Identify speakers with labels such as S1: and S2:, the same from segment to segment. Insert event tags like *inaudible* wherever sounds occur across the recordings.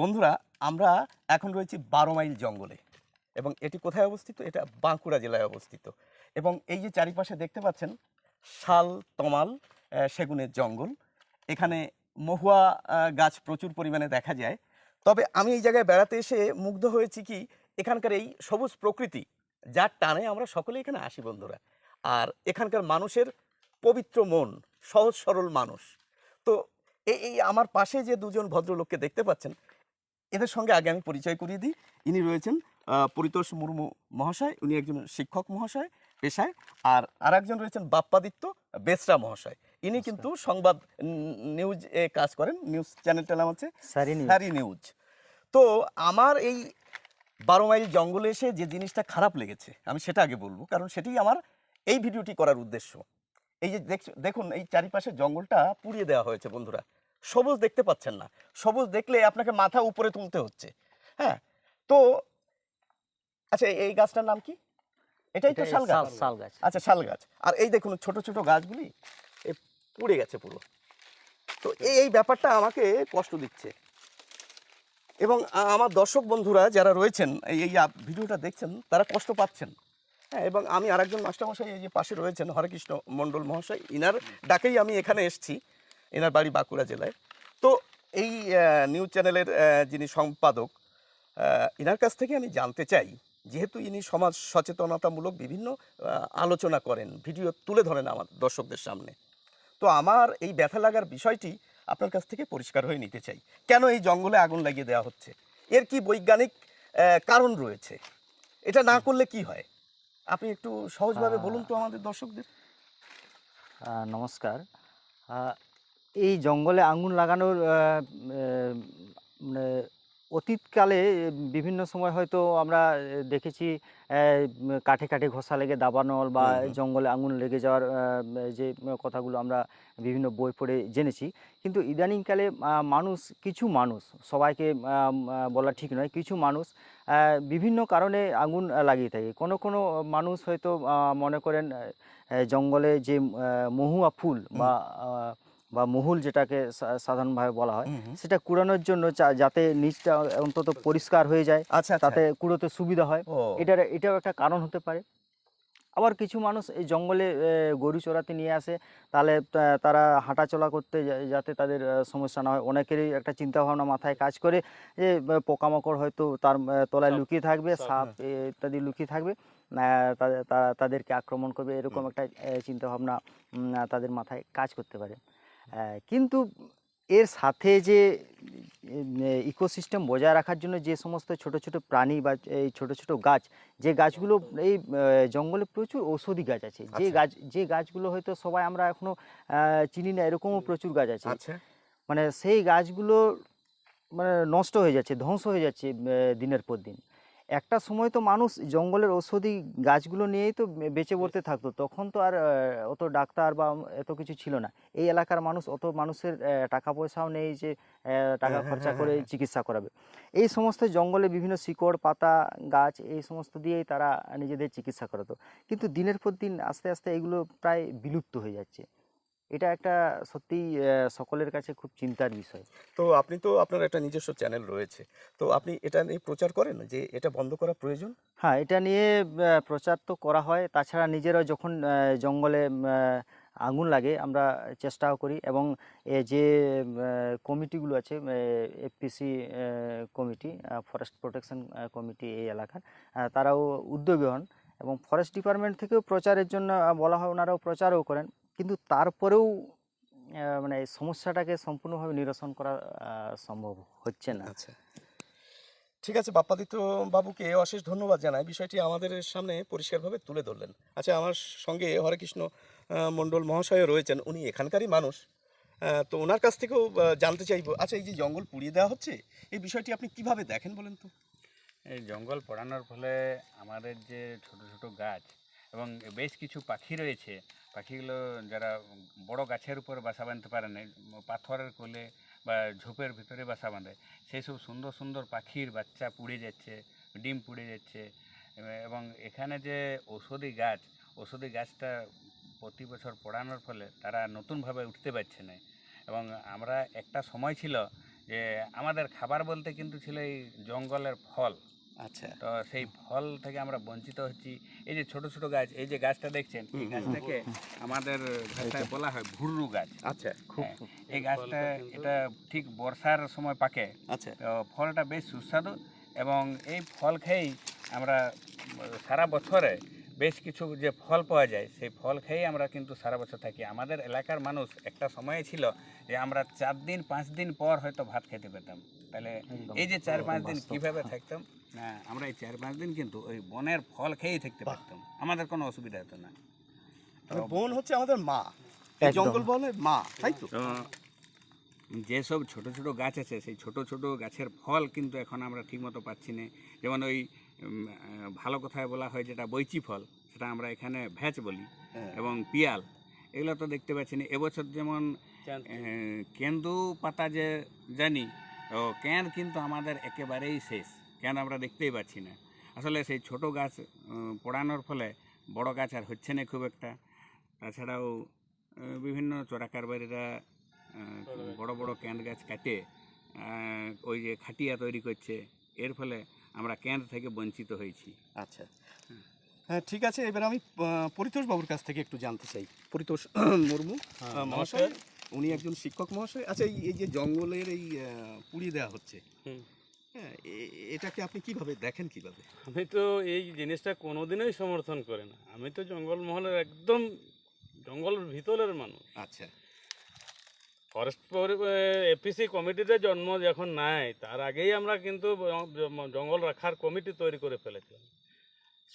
S1: বন্ধুরা, আমরা এখন রয়েছি বারো মাইল জঙ্গলে এবং এটি কোথায় অবস্থিত? এটা বাঁকুড়া জেলায় অবস্থিত। এবং এই যে চারিপাশে দেখতে পাচ্ছেন, শাল, তমাল সেগুনের জঙ্গল। এখানে মহুয়া গাছ প্রচুর পরিমাণে দেখা যায়। তবে আমি এই জায়গায় বেড়াতে এসে মুগ্ধ হয়েছি কি, এখানকার এই সবুজ প্রকৃতি, যার টানে আমরা সকলে এখানে আসি বন্ধুরা। আর এখানকার মানুষের পবিত্র মন, সহজ সরল মানুষ। তো এই আমার পাশে যে দুজন ভদ্রলোককে দেখতে পাচ্ছেন এদের সঙ্গে আগে আমি পরিচয় করিয়ে দিই। ইনি রয়েছেন পরিতোষ মুর্মু মহাশয় উনি একজন শিক্ষক মহাশয় পেশায় আর আর একজন রয়েছেন বাপ্পাদিত্য বেসরা মহাশয়। ইনি কিন্তু সংবাদ নিউজ এ কাজ করেন নিউজ চ্যানেলটার নাম হচ্ছে হ্যারি নিউজ। তো আমার এই বারো মাইল জঙ্গলে এসে যে জিনিসটা খারাপ লেগেছে আমি সেটা আগে বলব কারণ সেটাই আমার এই ভিডিওটি করার উদ্দেশ্য। এই যে দেখুন এই চারিপাশে জঙ্গলটা পুড়িয়ে দেওয়া হয়েছে বন্ধুরা। সবুজ দেখতে পাচ্ছেন না। সবুজ দেখলে আপনাকে মাথা উপরে তুলতে হচ্ছে। হ্যাঁ? তো আচ্ছা এই- গাছটার নাম কি? এটাই তো শাল গাছ।
S2: শাল- গাছ।
S1: আচ্ছা শাল গাছ। আর এই দেখুন ছোট ছোট গাছগুলি এ পুড়ে গেছে পুরো। তো এই এই ব্যাপারটা আমাকে কষ্ট দিচ্ছে। এবং আমার দর্শক বন্ধুরা যারা রয়েছেন এই এই ভিডিওটা দেখছেন তারা কষ্ট পাচ্ছেন। হ্যাঁ এবং আমি আরেকজন মাস্টারমশাই এই যে পাশে রয়েছেন হরেকৃষ্ণ মণ্ডল মহাশয় ইনার ডাকেই আমি এখানে এসেছি। এনার বাড়ি বাঁকুড়া জেলায়। তো এই নিউজ চ্যানেলের যিনি সম্পাদক ইনার কাছ থেকে আমি জানতে চাই যেহেতু ইনি সমাজ সচেতনতামূলক বিভিন্ন আলোচনা করেন ভিডিও তুলে ধরেন আমার দর্শকদের সামনে। তো আমার এই ব্যথা লাগার বিষয়টি আপনার কাছ থেকে পরিষ্কার হয়ে নিতে চাই। কেন এই জঙ্গলে আগুন লাগিয়ে দেওয়া হচ্ছে? এর কি বৈজ্ঞানিক কারণ রয়েছে? এটা না করলে কি হয়? আপনি একটু সহজভাবে বলুন তো আমাদের দর্শকদের।
S2: নমস্কার। এই জঙ্গলে আঙুন লাগানোর মানে অতীতকালে বিভিন্ন সময় হয়তো আমরা দেখেছি কাঠে কাঠে ঘষা লেগে দাবানল বা। জঙ্গলে আঙুন লেগে যাওয়ার যে কথাগুলো আমরা বিভিন্ন বই পড়ে জেনেছি। কিন্তু ইদানিংকালে মানুষ কিছু মানুষ সবাইকে বলা ঠিক নয় কিছু মানুষ বিভিন্ন কারণে আগুন লাগিয়ে থাকে। কোনো কোনো মানুষ হয়তো মনে করেন জঙ্গলে যে মহুয়া ফুল বা বা মহুল যেটাকে সাধারণভাবে বলা হয়। সেটা কুড়ানোর জন্য যাতে নিচটা অন্তত পরিষ্কার হয়ে যায়
S1: আচ্ছা আচ্ছা।
S2: তাতে কুড়োতে সুবিধা হয়। এটার এটাও একটা কারণ হতে পারে। আবার কিছু মানুষ এই জঙ্গলে গরু চড়াতে নিয়ে আসে তাহলে তারা হাঁটাচলা করতে যাতে তাদের সমস্যা না হয়। অনেকেরই একটা চিন্তা ভাবনা মাথায় কাজ করে যে পোকামাকড় হয়তো তার তলায় লুকিয়ে থাকবে
S1: সাপ,
S2: সাপ ইত্যাদি লুকিয়ে থাকবে তাদেরকে আক্রমণ করবে এরকম একটা চিন্তা ভাবনা তাদের মাথায় কাজ করতে পারে। কিন্তু এর সাথে যে ইকোসিস্টেম বজায় রাখার জন্য যে সমস্ত ছোট ছোট প্রাণী বা এই ছোট ছোট গাছ যে গাছগুলো এই জঙ্গলে প্রচুর ঔষধি গাছ আছে। যে
S1: আচ্ছা।
S2: গাছ যে গাছগুলো হয়তো সবাই আমরা এখনও চিনি না এরকমও প্রচুর গাছ আছে।
S1: আচ্ছা।
S2: মানে সেই গাছগুলো মানে নষ্ট হয়ে যাচ্ছে ধ্বংস হয়ে যাচ্ছে দিনের পর দিন। একটা সময় তো মানুষ জঙ্গলের ঔষধি গাছগুলো নিয়েই তো বেঁচে পড়তে থাকতো তখন তো আর অত ডাক্তার বা এত কিছু ছিল না। এই এলাকার মানুষ অত মানুষের টাকা পয়সাও নেই যে টাকা
S1: হ্যাঁ,
S2: খরচা
S1: হ্যাঁ,
S2: করে
S1: হ্যাঁ।
S2: চিকিৎসা করাবে। এই সমস্ত জঙ্গলে বিভিন্ন শিকড় পাতা গাছ এই সমস্ত দিয়েই তারা নিজেদের চিকিৎসা করাতো। কিন্তু দিনের পর দিন আস্তে আস্তে এগুলো প্রায় বিলুপ্ত হয়ে যাচ্ছে। এটা একটা সত্যিই সকলের কাছে খুব চিন্তার বিষয়।
S1: তো আপনি তো আপনার একটা নিজস্ব চ্যানেল রয়েছে। তো আপনি এটা নিয়ে প্রচার করেন যে এটা বন্ধ করা প্রয়োজন?
S2: হ্যাঁ এটা নিয়ে প্রচার তো করা হয়। তাছাড়া নিজেরাও যখন জঙ্গলে আগুন লাগে আমরা চেষ্টাও করি এবং যে কমিটিগুলো আছে FPC committee forest protection committee এই এলাকার তারাও উদ্যোগী হন এবং ফরেস্ট ডিপার্টমেন্ট থেকেও প্রচারের জন্য বলা হয় ওনারাও প্রচারও করেন। কিন্তু তারপরেও মানে এই সমস্যাটাকে সম্পূর্ণভাবে নিরসন করা সম্ভব হচ্ছে না।
S1: আচ্ছা। ঠিক আছে বাপ্পাদিত্য বাবুকে অশেষ ধন্যবাদ জানাই। বিষয়টি আমাদের সামনে পরিষ্কারভাবে তুলে ধরলেন। আচ্ছা আমার সঙ্গে হরেকৃষ্ণ মণ্ডল মহাশয় রয়েছেন। উনি এখানকারই মানুষ। তো ওনার কাছ থেকেও জানতে চাইব। আচ্ছা এই যে জঙ্গল পুড়িয়ে দেওয়া হচ্ছে এই বিষয়টি আপনি কীভাবে দেখেন বলেন তো?
S3: এই জঙ্গল পোড়ানোর ফলে আমাদের যে ছোট ছোট গাছ এবং বেশ কিছু পাখি রয়েছে। পাখিগুলো যারা বড় গাছের উপর বাসা বাঁধতে পারে না, পাথরের কোলে বা ঝোপের ভিতরে বাসা বাঁধে। সেই সব সুন্দর সুন্দর পাখির বাচ্চা পুড়ে যাচ্ছে, ডিম পুড়ে যাচ্ছে। এবং এখানে যে ঔষধি গাছ, ঔষধি গাছটা প্রতি বছর পড়ানোর ফলে তারা নতুনভাবে উঠতে পারছে না। এবং আমরা একটা সময় ছিল যে আমাদের খাবার বলতে কিন্তু ছিল এই জঙ্গলের ফল।
S1: আচ্ছা।
S3: তো সেই ফল থেকে আমরা বঞ্চিত হচ্ছি। এই যে ছোট ছোট গাছ এই যে গাছটা দেখছেন এই গাছটাকে আমাদের ভাষায় বলা হয় ভুরু গাছ।
S1: আচ্ছা
S3: হ্যাঁ, এই গাছটা এটা ঠিক বর্ষার সময় পাকে।
S1: আচ্ছা।
S3: তো ফলটা বেশ সুস্বাদু এবং এই ফল খেয়েই আমরা সারা বছরে বেশ কিছু যে ফল পাওয়া যায় সেই ফল খেয়েই আমরা কিন্তু সারা বছর থাকি। আমাদের এলাকার মানুষ একটা সময় ছিল যে আমরা চার দিন পাঁচ দিন পর হয়তো ভাত খেতে পেতাম। তাহলে এই যে চার পাঁচ দিন কীভাবে থাকতাম? না আমরা এই চার পাঁচ দিন কিন্তু ওই বনের ফল খেয়েই থাকতে পারতাম। আমাদের কোনো অসুবিধা হতো না।
S1: বন হচ্ছে আমাদের মা। জঙ্গল বনের মা তাই তো?
S3: যেসব ছোট ছোট গাছ আছে সেই ছোট ছোট গাছের ফল কিন্তু এখন আমরা ঠিকমতো পাচ্ছি না। যেমন ওই ভালো কথায় বলা হয় যেটা বৈচি ফল সেটা আমরা এখানে ভ্যাচ বলি
S1: হ্যাঁ।
S3: এবং পিয়াল। এগুলো তো দেখতে পাচ্ছি না। এবছর যেমন কেন্দু পাতা যে জানি তো ক্যান কিন্তু আমাদের একেবারেই শেষ। ক্যান আমরা দেখতেই পাচ্ছি না? আসলে সেই ছোট গাছ পোড়ানোর ফলে বড় গাছ আর হচ্ছে না খুব একটা। তাছাড়াও বিভিন্ন চোরা কারবারিরা আহ, বড় বড় ক্যান্ড গাছ কাটে ওই যে খাটিয়া তৈরি করছে। এর ফলে আমরা ক্যান্ড থেকে বঞ্চিত হয়েছি।
S1: আচ্ছা। হ্যাঁ। ঠিক আছে। এবার আমি পরিতোষ বাবুর কাছ থেকে একটু জানতে চাই। পরিতোষ *clears throat* মুর্মু মহাশয়? উনি একজন শিক্ষক মহাশয়। আচ্ছা এই এই যে জঙ্গলের এই পুড়িয়ে দেওয়া হচ্ছে
S4: হুম।
S1: হ্যাঁ এটাকে আপনি কীভাবে দেখেন কীভাবে?
S4: আমি তো এই জিনিসটা কোনোদিনই সমর্থন করে না। আমি তো জঙ্গলমহলের একদম জঙ্গলের ভিতরের মানুষ।
S1: আচ্ছা।
S4: ফরেস্ট এপিসি কমিটিতে জন্ম যখন নাই তার আগেই আমরা কিন্তু জঙ্গল রাখার কমিটি তৈরি করে ফেলেছিলাম।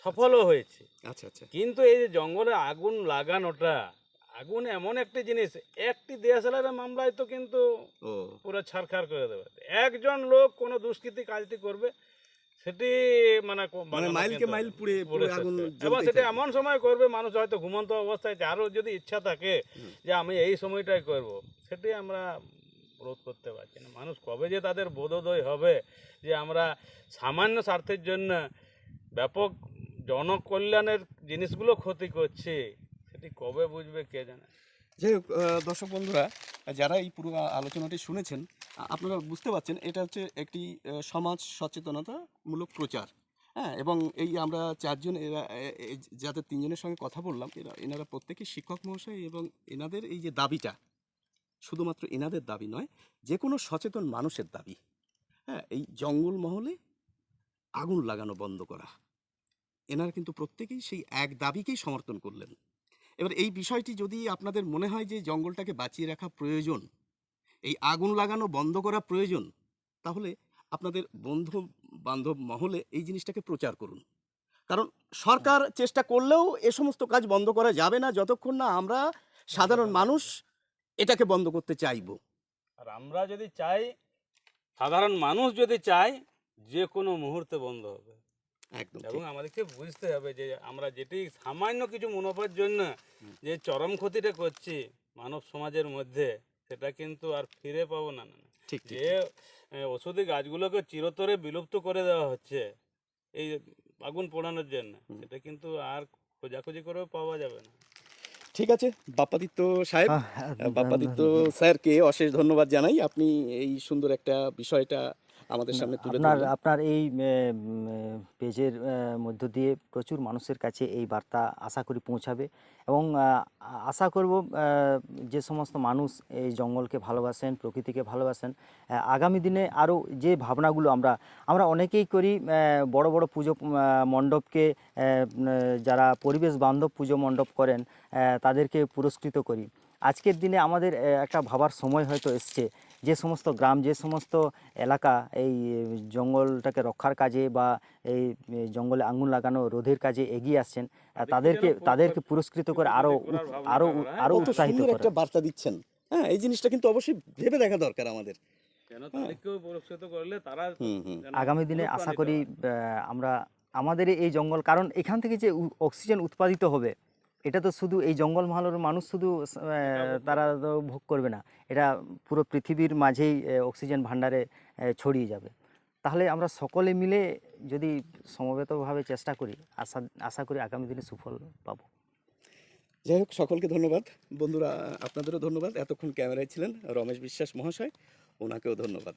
S4: সফলও হয়েছে।
S1: আচ্ছা আচ্ছা।
S4: কিন্তু এই যে জঙ্গলে আগুন লাগানোটা আগুন এমন একটি জিনিস একটি ডিএসএলআর মামলায় তো কিন্তু পুরো ছাড়খাড় করে দেবে। একজন লোক কোনো দুষ্কৃতি কাজটি করবে সেটি মানে
S1: মানে মাইলকে মাইল পুড়ে
S4: পুড়ে
S1: আগুন
S4: এবং সেটা এমন সময় করবে মানুষ হয়তো ঘুমন্ত অবস্থায় যারও যদি ইচ্ছা থাকে যে আমি এই সময়টাই করব সেটি আমরা রোধ করতে পারছি না। মানুষ কবে যে তাদের বোধোদয় হবে যে আমরা সামান্য স্বার্থের জন্য ব্যাপক জনকল্যাণের জিনিসগুলো ক্ষতি করছি কবে বুঝবে কে জানে?
S1: আহ, দর্শক বন্ধুরা যারা এই পুরো আলোচনাটি শুনেছেন আপনারা বুঝতে পারছেন এটা হচ্ছে একটি সমাজ সচেতনতামূলক প্রচার। হ্যাঁ এবং এই আমরা চারজন এরা যাদের তিনজনের সঙ্গে কথা বললাম এরা এনারা প্রত্যেকেই শিক্ষক মহাশয় এবং এনাদের এই যে দাবিটা শুধুমাত্র এনাদের দাবি নয় যে কোনো সচেতন মানুষের দাবি। হ্যাঁ এই জঙ্গল মহলে আগুন লাগানো বন্ধ করা। এনারা কিন্তু প্রত্যেকেই সেই এক দাবিকেই সমর্থন করলেন। এবার এই বিষয়টি যদি আপনাদের মনে হয় যে জঙ্গলটাকে বাঁচিয়ে রাখা প্রয়োজন, এই আগুন লাগানো বন্ধ করা প্রয়োজন, তাহলে আপনাদের বন্ধু বান্ধব মহলে এই জিনিসটাকে প্রচার করুন। কারণ সরকার চেষ্টা করলেও এ সমস্ত কাজ বন্ধ করা যাবে না যতক্ষণ না আমরা সাধারণ মানুষ এটাকে বন্ধ করতে চাইব।
S4: আর আমরা যদি চাই, সাধারণ মানুষ যদি চাই যে কোনো মুহূর্তে বন্ধ হবে।
S1: একদম
S4: এবং আমাদেরকে বুঝতে হবে যে আমরা যেটি সামান্য কিছু মুনাফার জন্য যে চরম ক্ষতিটা করছি মানব সমাজের মধ্যে সেটা কিন্তু আর ফিরে পাবো না না।
S1: ঠিক ঠিক
S4: যে ওষুধি গাছগুলোকে চিরতরে বিলুপ্ত করে দেওয়া হচ্ছে এই আগুন পোড়ানোর জন্য সেটা কিন্তু আর খোঁজাখুঁজি করেও পাওয়া যাবে না।
S1: ঠিক আছে বাপ্পাদিত্য সাহেব বাপ্পাদিত্য স্যারকে অশেষ ধন্যবাদ জানাই। আপনি এই সুন্দর একটা বিষয়টা আমাদের সামনে তুলে
S2: আপনার আপনার এই পেজের মধ্য দিয়ে প্রচুর মানুষের কাছে এই বার্তা আশা করি পৌঁছাবে এবং আশা করব যে সমস্ত মানুষ এই জঙ্গলকে ভালোবাসেন প্রকৃতিকে ভালোবাসেন আগামী দিনে আরও যে ভাবনাগুলো আমরা আমরা অনেকেই করি বড় বড় পুজো মণ্ডপকে যারা পরিবেশ বান্ধব পুজো মণ্ডপ করেন তাদেরকে পুরস্কৃত করি। আজকের দিনে আমাদের একটা ভাবার সময় হয়তো এসছে। যে সমস্ত গ্রাম যে সমস্ত এলাকা এই জঙ্গলটাকে রক্ষার কাজে বা এই জঙ্গলে আঙুন লাগানো রোধের কাজে এগিয়ে আসছেন তাদেরকে তাদেরকে পুরস্কৃত করে আরও
S4: আরও হ্যাঁ?
S1: আরও
S2: উৎসাহিত
S1: একটা বার্তা দিচ্ছেন। হ্যাঁ এই জিনিসটা কিন্তু অবশ্যই ভেবে দেখা দরকার আমাদের।
S4: কেন তাদেরকেও পুরস্কৃত করলে তারা
S1: হুম হুম।
S2: আগামী দিনে আশা করি আমরা আমাদের এই জঙ্গল কারণ এখান থেকে যে উ- অক্সিজেন উৎপাদিত হবে এটা তো শুধু এই জঙ্গল মহলের মানুষ শুধু তারা তো ভোগ করবে না। এটা পুরো পৃথিবীর মাঝেই অক্সিজেন ভাণ্ডারে ছড়িয়ে যাবে। তাহলে আমরা সকলে মিলে যদি সমবেতভাবে চেষ্টা করি আশা আশা করি আগামী দিনে সুফল পাবো।
S1: যাই হোক সকলকে ধন্যবাদ। বন্ধুরা আপনাদেরও ধন্যবাদ। এতক্ষণ ক্যামেরায় ছিলেন রমেশ বিশ্বাস মহাশয়। ওনাকেও ধন্যবাদ।